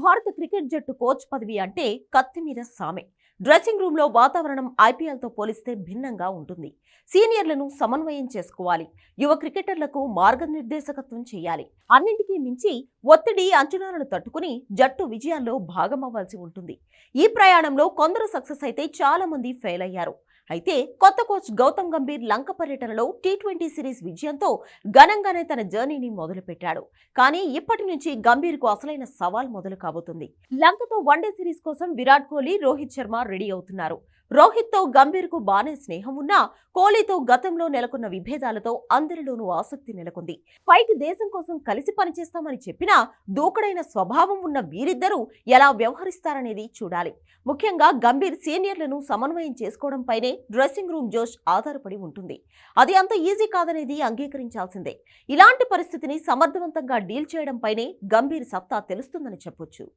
భారత క్రికెట్ జట్టు కోచ్ పదవి అంటే కత్తి మీద సామె. డ్రెస్సింగ్ రూమ్లో వాతావరణం ఐపీఎల్తో పోలిస్తే భిన్నంగా ఉంటుంది. సీనియర్లను సమన్వయం చేసుకోవాలి. యువ క్రికెటర్లకు మార్గనిర్దేశకత్వం చేయాలి. అన్నింటికీ మించి ఒత్తిడి అంచనాలను తట్టుకుని జట్టు విజయాల్లో భాగమవ్వాల్సి ఉంటుంది. ఈ ప్రయాణంలో కొందరు సక్సెస్ అయితే చాలా మంది ఫెయిల్ అయ్యారు. అయితే కొత్త కోచ్ గౌతమ్ గంభీర్ లంక పర్యటనలో టీ ట్వంటీ సిరీస్ విజయంతో ఘనంగానే తన జర్నీని మొదలుపెట్టాడు. కానీ ఇప్పటి నుంచి గంభీర్కు అసలైన సవాల్ మొదలు కాబోతుంది. లంకతో వన్డే సిరీస్ కోసం విరాట్ కోహ్లీ రోహిత్ శర్మ రెడీ అవుతున్నారు. రోహిత్తో గంభీర్కు బానే స్నేహం ఉన్నా కోహ్లీతో గతంలో నెలకొన్న విభేదాలతో అందరిలోనూ ఆసక్తి నెలకొంది. పైకి దేశం కోసం కలిసి పనిచేస్తామని చెప్పినా దూకుడైన స్వభావం ఉన్న వీరిద్దరూ ఎలా వ్యవహరిస్తారనేది చూడాలి. ముఖ్యంగా గంభీర్ సీనియర్లను సమన్వయం చేసుకోవడంపైనే డ్రెస్సింగ్ రూమ్ జోష్ ఆధారపడి ఉంటుంది. అది అంత ఈజీ కాదనేది అంగీకరించాల్సిందే. ఇలాంటి పరిస్థితిని సమర్థవంతంగా డీల్ చేయడంపైనే గంభీర్ సత్తా తెలుస్తుందని చెప్పొచ్చు.